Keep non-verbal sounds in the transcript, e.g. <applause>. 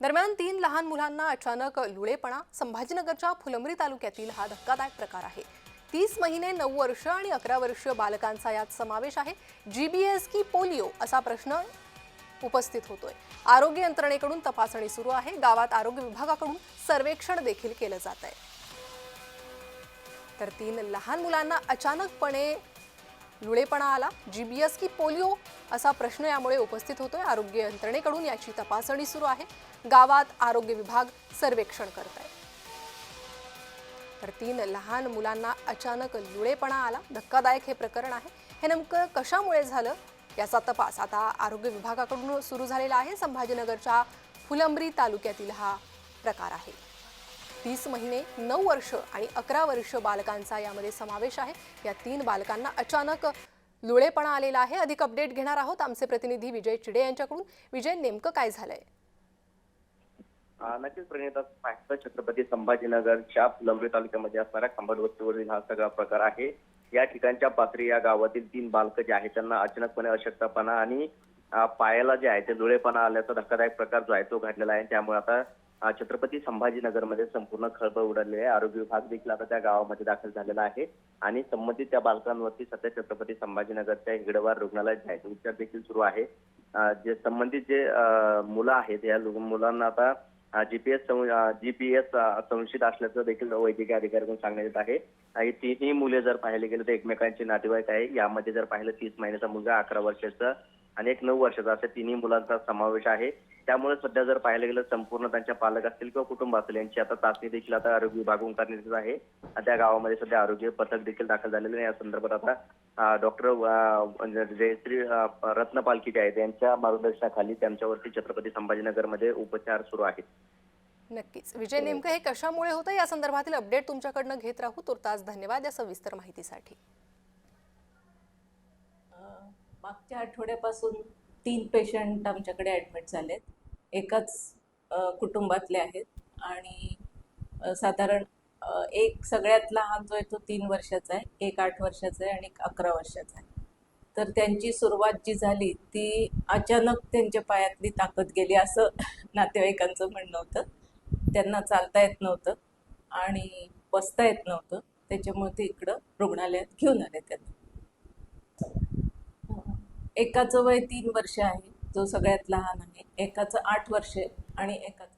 दरम्यान तीन लहान मुलांना अचानक लुळेपणा संभाजीनगरच्या फुलंब्री तालुक्यातील हा धक्कादायक प्रकार आहे. तीस महिने नऊ वर्ष आणि अकरा वर्ष बालकांचा यात समावेश आहे. जीबीएस की पोलिओ असा प्रश्न उपस्थित होतोय. आरोग्य यंत्रणेकडून तपासणी सुरू आहे. गावात आरोग्य विभागाकडून सर्वेक्षण देखील केलं जात आहे तर तीन लहान मुलांना अचानकपणे लुळेपणा आला. जीबीएस की पोलिओ असा प्रश्न यामुळे उपस्थित होतोय. आरोग्य यंत्रणेकडून याची तपासणी सुरू आहे. गावात आरोग्य विभाग सर्वेक्षण करत आहे तर तीन लहान मुलांना अचानक लुळेपणा आला. धक्कादायक हे प्रकरण आहे. हे नेमकं कशामुळे झालं याचा तपास आता आरोग्य विभागाकडून सुरू झालेला आहे. संभाजीनगरच्या फुलंब्री तालुक्यातील हा प्रकार आहे. तीस महिने नऊ वर्ष आणि अकरा वर्ष बालकांचा यामध्ये समावेश आहे. या तीन बालकांना अचानक लुळेपणा आलेला आहे. अधिक अपडेट घेणार आहोत आमचे प्रतिनिधी विजय चिडे यांच्याकडून. विजय नेमकं काय झालंय? नक्कीच प्रणिता छत्रपती संभाजीनगरच्या फुलंब्री तालुक्यामध्ये असणाऱ्या खंबाड वस्तीवरील हा सगळा प्रकार आहे. या ठिकाणच्या पात्री या गावातील तीन बालकं जे आहेत त्यांना अचानकपणे अशक्तपणा आणि पायाला जे आहे ते लुळेपणा आल्याचा धक्कादायक प्रकार जो आहे तो घडलेला आहे. त्यामुळे आता छत्रपती संभाजीनगरमध्ये संपूर्ण खळबळ उडाली आहे. आरोग्य विभाग देखील आता त्या गावामध्ये दाखल झालेला आहे. आणि संबंधित त्या बालकांवरती सध्या छत्रपती संभाजीनगरच्या हिगडवार रुग्णालयात जायचे उपचार देखील सुरू आहे. जे संबंधित जे मुलं आहेत या मुलांना आता जीपीएस जीपीएस संशयित असल्याचं देखील वैद्यकीय अधिकाऱ्यांकडून सांगण्यात येत आहे. आणि तिन्ही मुले जर पाहिले गेले तर एकमेकांचे नातेवाईक आहे. यामध्ये जर पाहिलं तीस महिन्याचा मुलगा अकरा वर्षाचा आणि एक नऊ वर्षाचा अशा तिन्ही मुलांचा समावेश आहे. त्यामुळे सध्या जर पाहायला गेलं संपूर्ण त्यांच्या पालक असतील किंवा कुटुंब असेल यांची आता चाचणी देखील आता आरोग्य विभागून करण्यात येत आहे. आणि त्या गावामध्ये सध्या आरोग्य पथक देखील दाखल झालेले आहे. या संदर्भात आता डॉक्टर जयश्री अ, रत्नपालकी जे आहेत यांच्या मार्गदर्शनाखाली त्यांच्यावरती छत्रपती संभाजीनगरमध्ये उपचार सुरू आहेत. नक्कीच. विजय नेमकं हे कशामुळे होतं? या संदर्भातील अपडेट तुमच्याकडनं घेत राहू. तुर्तास धन्यवाद या सविस्तर माहितीसाठी. मागच्या आठवड्यापासून तीन पेशंट आमच्याकडे ॲडमिट झालेत. एकाच कुटुंबातले आहेत आणि साधारण एक सगळ्यात लहान जो आहे तो तीन वर्षाचा आहे एक आठ वर्षाचा आहे आणि एक अकरा वर्षाचा आहे. तर त्यांची सुरुवात जी झाली ती अचानक त्यांच्या पायातली ताकद गेली असं <laughs> नातेवाईकांचं म्हणणं होतं. त्यांना चालता येत नव्हतं आणि बसता येत नव्हतं. त्याच्यामुळे ते इकडं रुग्णालयात घेऊन आले त्यांना. एकाचं वय तीन वर्ष आहे जो सगळ्यात लहान आहे एकाचं आठ वर्ष आहे आणि एकाचं